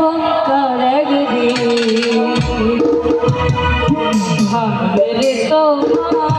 অহংকার একদিন ভাঙবে রে তোমার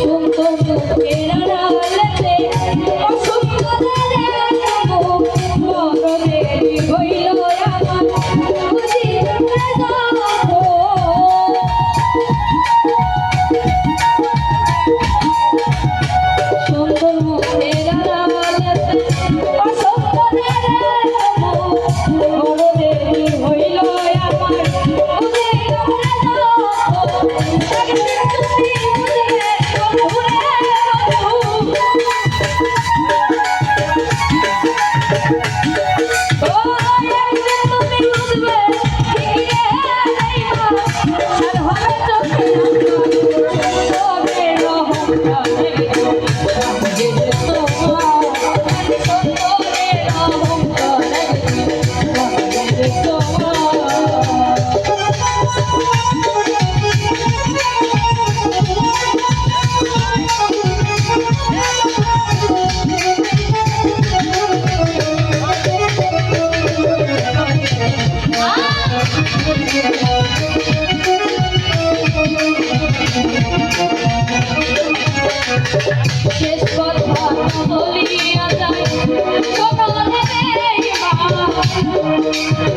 সুন্দর Thank you. শেষ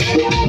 Thank you.